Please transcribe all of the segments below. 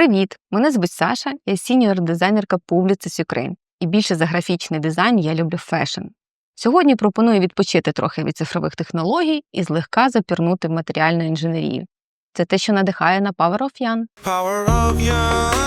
Привіт! Мене звуть Саша, я сіньор-дизайнерка Publicis Ukraine. І більше за графічний дизайн я люблю фешн. Сьогодні пропоную відпочити трохи від цифрових технологій і злегка запірнути в матеріальну інженерію. Це те, що надихає на Power of Yan. Power of young.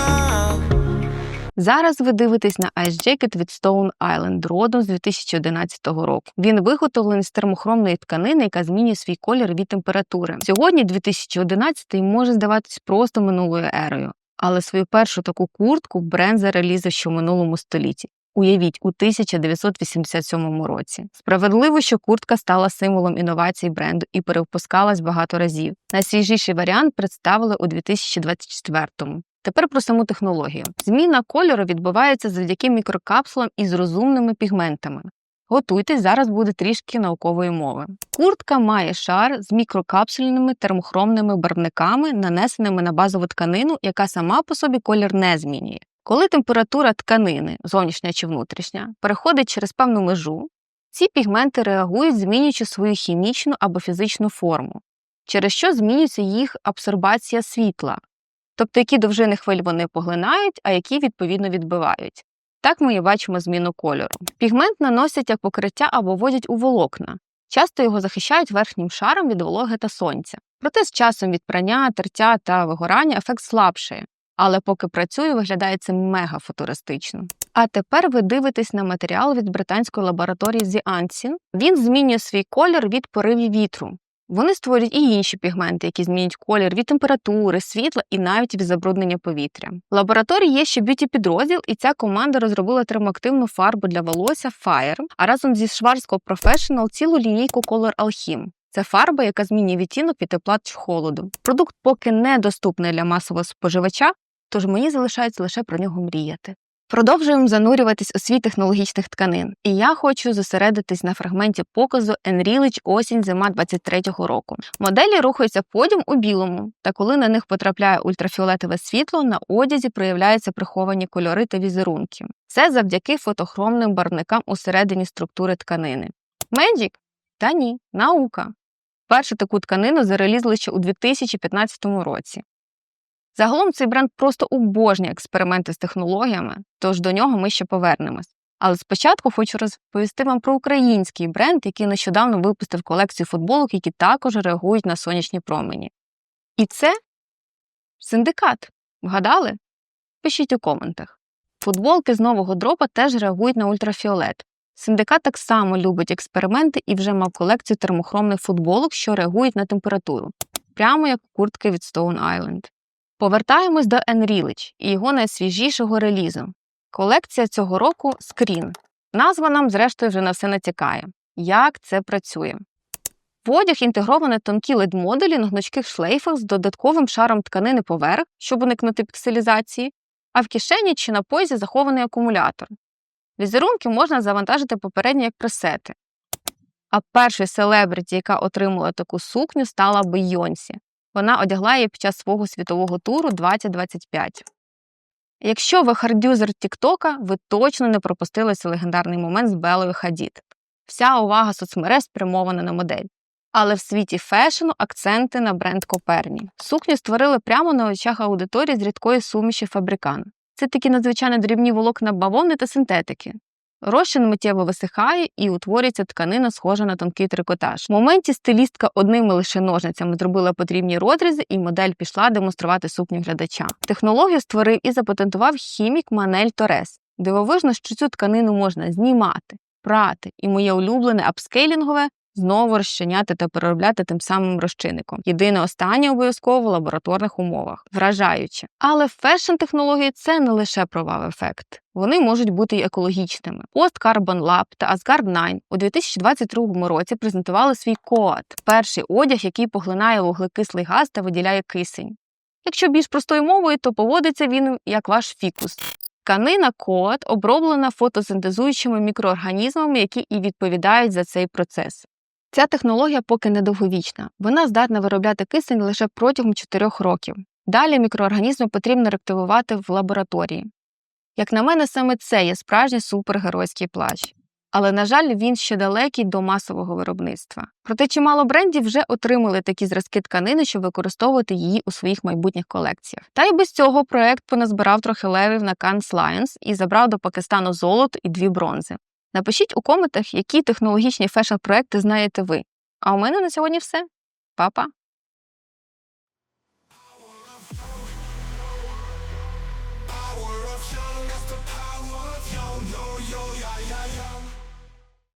Зараз ви дивитесь на Ice Jacket від Stone Island родом з 2011 року. Він виготовлений з термохромної тканини, яка змінює свій колір від температури. Сьогодні 2011 може здаватись просто минулою ерою, але свою першу таку куртку бренд зарелізав ще в минулому столітті. Уявіть, у 1987 році. Справедливо, що куртка стала символом інновацій бренду і перевпускалась багато разів. Найсвіжіший варіант представили у 2024-му. Тепер про саму технологію. Зміна кольору відбувається завдяки мікрокапсулам із розумними пігментами. Готуйтесь, зараз буде трішки наукової мови. Куртка має шар з мікрокапсульними термохромними барвниками, нанесеними на базову тканину, яка сама по собі колір не змінює. Коли температура тканини, зовнішня чи внутрішня, переходить через певну межу, ці пігменти реагують, змінюючи свою хімічну або фізичну форму, через що змінюється їх абсорбація світла, тобто які довжини хвиль вони поглинають, а які відповідно відбивають. Так ми і бачимо зміну кольору. Пігмент наносять як покриття або вводять у волокна. Часто його захищають верхнім шаром від вологи та сонця. Проте з часом від прання, тертя та вигорання ефект слабшає, але поки працює, виглядає це мега футуристично. А тепер ви дивитесь на матеріал від британської лабораторії Ansin. Він змінює свій колір від поривів вітру. Вони створюють і інші пігменти, які змінюють колір від температури, світла і навіть від забруднення повітря. В лабораторії є ще б'юті підрозділ, і ця команда розробила термоактивну фарбу для волосся Fire, а разом зі Schwarzkopf Professional цілу лінійку Color Alchemy. Це фарба, яка змінює відтінок від тепла чи холоду. Продукт поки не доступний для масового споживача, тож мені залишається лише про нього мріяти. Продовжуємо занурюватись у світ технологічних тканин, і я хочу зосередитись на фрагменті показу Enrich осінь зима 23-го року. Моделі рухаються подіум у білому, та коли на них потрапляє ультрафіолетове світло, на одязі проявляються приховані кольори та візерунки. Це завдяки фотохромним барвникам усередині структури тканини. Меджік? Та ні, наука. Першу таку тканину зарелізли ще у 2015 році. Загалом цей бренд просто обожнює експерименти з технологіями, тож до нього ми ще повернемось. Але спочатку хочу розповісти вам про український бренд, який нещодавно випустив колекцію футболок, які також реагують на сонячні промені. І це синдикат. Вгадали? Пишіть у коментах. Футболки з нового дропа теж реагують на ультрафіолет. Синдикат так само любить експерименти і вже мав колекцію термохромних футболок, що реагують на температуру, прямо як куртки від Stone Island. Повертаємось до Enrich і його найсвіжішого релізу. Колекція цього року Screen. Назва нам, зрештою, вже на все натякає. Як це працює? В одяг інтегровані тонкі лед-модулі на гнучких шлейфах з додатковим шаром тканини поверх, щоб уникнути пікселізації, а в кишені чи на поясі захований акумулятор. Візерунки можна завантажити попередньо як пресети. А першою селебриті, яка отримала таку сукню, стала Бейонсі. Вона одягла її під час свого світового туру 2025. Якщо ви хардюзер Тіктока, ви точно не пропустили цей легендарний момент з Белою Хадід. Вся увага соцмереж спрямована на модель. Але в світі фешену акценти на бренд Коперні. Сукню створили прямо на очах аудиторії з рідкої суміші фабрикан. Це такі надзвичайно дрібні волокна бавовни та синтетики. Розчин миттєво висихає і утворюється тканина, схожа на тонкий трикотаж. В моменті стилістка одними лише ножницями зробила потрібні розрізи, і модель пішла демонструвати сукню глядача. Технологію створив і запатентував хімік Манель Торес. Дивовижно, що цю тканину можна знімати, прати, і моє улюблене апскейлінгове знову розчиняти та переробляти тим самим розчинником. Єдине останнє обов'язково в лабораторних умовах. Вражаюче. Але фешн-технології це не лише про вау-ефект. Вони можуть бути й екологічними. Post Carbon Lab та Asgard 9 у 2022 році презентували свій коат перший одяг, який поглинає вуглекислий газ та виділяє кисень. Якщо більш простою мовою, то поводиться він як ваш фікус. Тканина коат оброблена фотосинтезуючими мікроорганізмами, які і відповідають за цей процес. Ця технологія поки недовговічна. Вона здатна виробляти кисень лише протягом 4 років. Далі мікроорганізми потрібно реактивувати в лабораторії. Як на мене, саме це є справжній супергеройський плащ. але на жаль, він ще далекий до масового виробництва. Проте чимало брендів вже отримали такі зразки тканини, щоб використовувати її у своїх майбутніх колекціях. Та й без цього проект поназбирав трохи левів на Cannes Lions і забрав до Пакистану золото і дві бронзи. Напишіть у коментах, які технологічні фешн-проекти знаєте ви. А у мене на сьогодні все. Па-па!